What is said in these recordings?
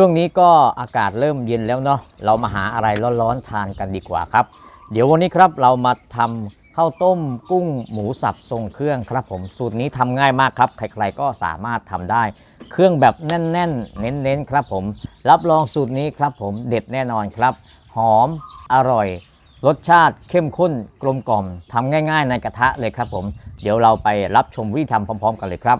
ช่วงนี้ก็อากาศเริ่มเย็นแล้วเนาะเรามาหาอะไรร้อนๆทานกันดีกว่าครับ เดี๋ยววันนี้ครับเรามาทำข้าวต้มกุ้งหมูสับทรงเครื่องครับผมสูตรนี้ทำง่ายมากครับ ใครๆก็สามารถทำได้ เครื่องแบบแน่นๆ เน้นๆครับผม รับรองสูตรนี้ครับผมเด็ดแน่นอนครับ หอมอร่อย รสชาติเข้มข้นกลมกล่อมทำง่าย ๆ ในกระทะเลยครับผม เดี๋ยวเราไปรับชมวิธีทำพร้อม ๆ กันเลยครับ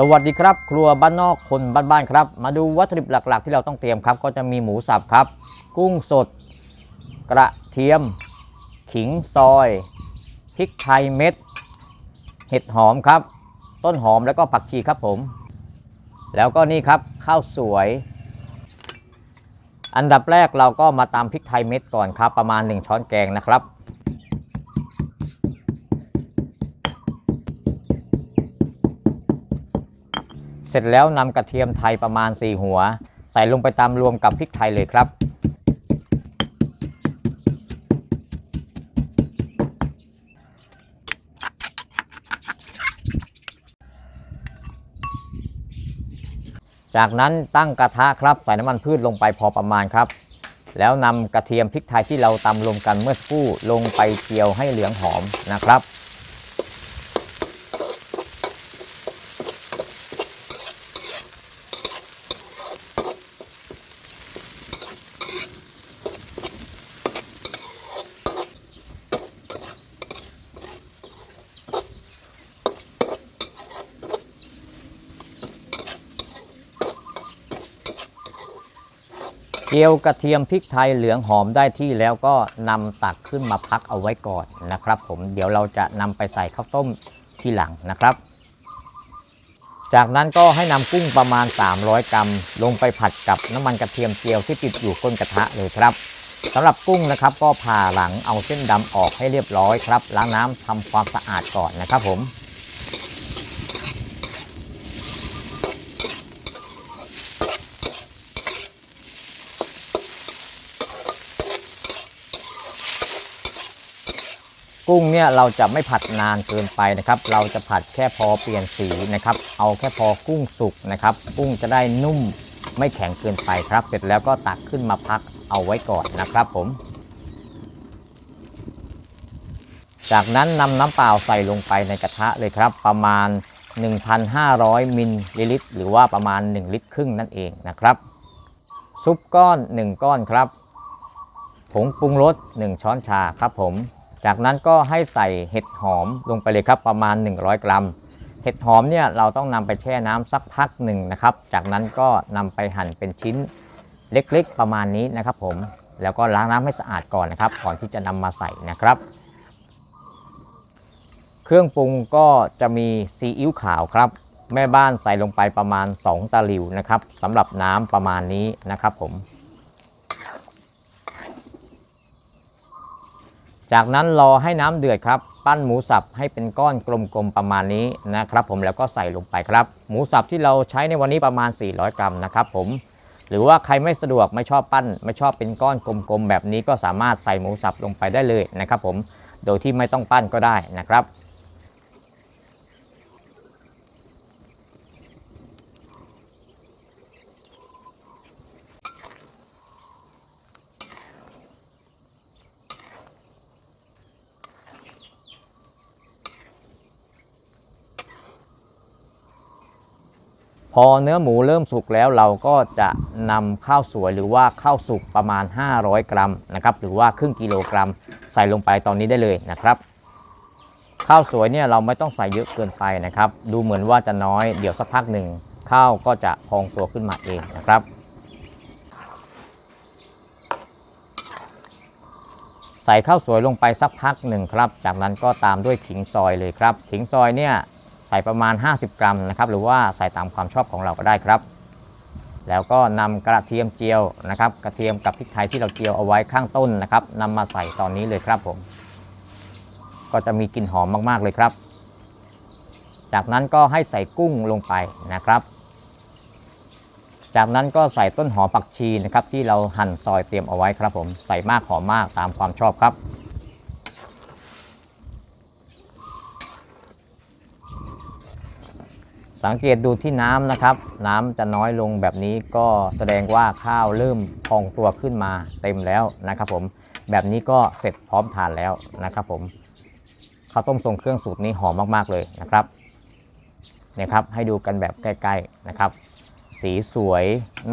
สวัสดีครับ ครัวบ้านนอกคนบ้านๆครับ มาดูวัตถุดิบหลัก ๆ ที่เราต้องเตรียมครับ ก็จะมีหมูสับครับ กุ้งสด กระเทียม ขิงซอยพริกไทยเม็ด เห็ดหอมครับ ต้นหอมแล้วก็ผักชีครับผม แล้วก็นี่ครับข้าวสวย อันดับแรกเราก็มาตำพริกไทยเม็ดก่อนครับ ประมาณ 1 ช้อนแกงนะครับ เสร็จแล้วนำกระเทียมไทยประมาณ 4 หัว ใส่ลงไปตามรวมกับพริกไทยเลยครับ จากนั้นตั้งกระทะครับใส่น้ำมันพืชลงไปพอประมาณครับ แล้วนำกระเทียมพริกไทยที่เราตำรวมกันเมื่อสักครู่ลงไปเจียวให้เหลืองหอมนะครับ เจียวกระเทียมพริกไทยเหลืองหอมได้ที่แล้วก็นำตักขึ้นมาพักเอาไว้ก่อนนะครับ ผมเดี๋ยวเราจะนำไปใส่ข้าวต้มทีหลังนะครับ จากนั้นก็ให้นำกุ้งประมาณ 300 กรัม ลงไปผัดกับน้ำมันกระเทียมเจียวที่ติดอยู่ก้นกระทะเลยครับสำหรับกุ้งนะครับก็ผ่าหลังเอาเส้นดำออกให้เรียบร้อยครับล้างน้ำทำความสะอาดก่อนนะครับผม กุ้งเนี่ยเราจะไม่ผัดนานเกินไปนะครับ เราจะผัดแค่พอเปลี่ยนสีนะครับ เอาแค่พอกุ้งสุกนะครับ กุ้งจะได้นุ่มไม่แข็งเกินไปครับ เสร็จแล้วก็ตักขึ้นมาพักเอาไว้ก่อนนะครับผม จากนั้นนำน้ำเปล่าใส่ลงไปในกระทะเลยครับ ประมาณ 1,500มิลลิลิตรหรือว่าประมาณ 1 ลิตรครึ่งนั่นเองนะครับ ซุปก้อน 1 ก้อนครับผงปรุงรส 1 ช้อนชาครับผม จากนั้นก็ให้ใส่เห็ดหอมลงไปเลยครับประมาณ 100 กรัม เห็ดหอมเนี่ยเราต้องนำไปแช่น้ำสักพักหนึ่งนะครับ จากนั้นก็นำไปหั่นเป็นชิ้นเล็กๆประมาณนี้นะครับผมแล้วก็ล้างน้ำให้สะอาดก่อนนะครับ ก่อนที่จะนำมาใส่นะครับ เครื่องปรุงก็จะมีซีอิ๊วขาวครับ แม่บ้านใส่ลงไปประมาณ 2 ตะหลิวนะครับสำหรับน้ำประมาณนี้นะครับผม จากนั้นรอให้น้ำเดือดครับ ปั้นหมูสับให้เป็นก้อนกลมๆประมาณนี้นะครับ ผมแล้วก็ใส่ลงไปครับ หมูสับที่เราใช้ในวันนี้ประมาณ 400 กรัมนะครับผมหรือว่าใครไม่สะดวกไม่ชอบปั้น ไม่ชอบเป็นก้อนกลมๆแบบนี้ก็สามารถใส่หมูสับลงไปได้เลยนะครับ ผมโดยที่ไม่ต้องปั้นก็ได้นะครับ พอเนื้อหมูเริ่มสุกแล้วเราก็จะนำข้าวสวยหรือว่าข้าวสุกประมาณ 500 กรัมนะครับหรือว่าครึ่งกิโลกรัม ใส่ลงไปตอนนี้ได้เลยนะครับ ข้าวสวยเนี่ยเราไม่ต้องใส่เยอะเกินไปนะครับ ดูเหมือนว่าจะน้อยเดี๋ยวสักพักหนึ่งข้าวก็จะพองตัวขึ้นมาเองนะครับ ใส่ข้าวสวยลงไปสักพักหนึ่งครับ จากนั้นก็ตามด้วยขิงซอยเลยครับ ขิงซอยเนี่ย ใส่ประมาณ 50 กรัมนะครับหรือว่าใส่ตามความชอบของเราก็ได้ครับ แล้วก็นำกระเทียมเจียวนะครับ กระเทียมกับพริกไทยที่เราเจียวเอาไว้ข้างต้นนะครับนำมาใส่ตอนนี้เลยครับผม ก็จะมีกลิ่นหอมมากๆเลยครับ จากนั้นก็ให้ใส่กุ้งลงไปนะครับ จากนั้นก็ใส่ต้นหอมผักชีนะครับที่เราหั่นซอยเตรียมเอาไว้ครับผมใส่มากหอมมากตามความชอบครับ สังเกตดูที่น้ำนะครับ น้ำจะน้อยลงแบบนี้ก็แสดงว่าข้าวเริ่มพองตัวขึ้นมาเต็มแล้วนะครับผมแบบนี้ก็เสร็จพร้อมทานแล้วนะครับผมข้าวต้มทรงเครื่องสูตรนี้หอมมากๆเลยนะครับเนี่ยครับให้ดูกันแบบใกล้ ๆนะครับ สีสวย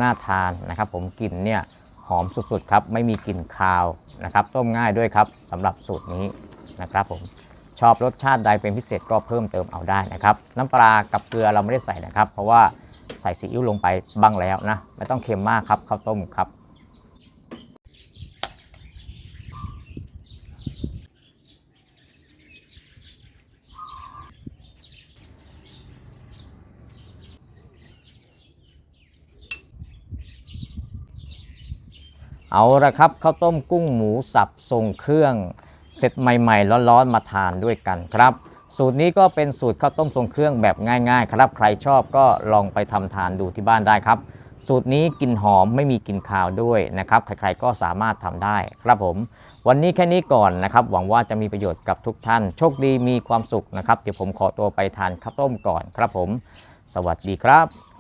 น่าทานนะครับ ผมกลิ่นเนี่ยหอมสุดๆครับไม่มีกลิ่นคาวนะครับ ต้มง่ายด้วยครับสำหรับสูตรนี้นะครับผม ชอบรสชาติใดเป็นพิเศษก็เพิ่มเติมเอาได้นะครับ น้ำปลากับเกลือเราไม่ได้ใส่นะครับ เพราะว่าใส่ซีอิ๊วลงไปบ้างแล้วนะไม่ต้องเค็มมากครับข้าวต้มครับเอาละครับข้าวต้มกุ้งหมูสับทรงเครื่อง เสร็จใหม่ๆร้อนๆมาทานด้วยกันครับ สูตรนี้ก็เป็นสูตรข้าวต้มทรงเครื่องแบบง่ายๆ ครับ ใครชอบก็ลองไปทำทานดูที่บ้านได้ครับ สูตรนี้กลิ่นหอมไม่มีกลิ่นคาวด้วยนะครับ ใครๆก็สามารถทำได้ครับผม วันนี้แค่นี้ก่อนนะครับ หวังว่าจะมีประโยชน์กับทุกท่าน โชคดีมีความสุขนะครับ เดี๋ยวผมขอตัวไปทานข้าวต้มก่อนครับผม สวัสดีครับ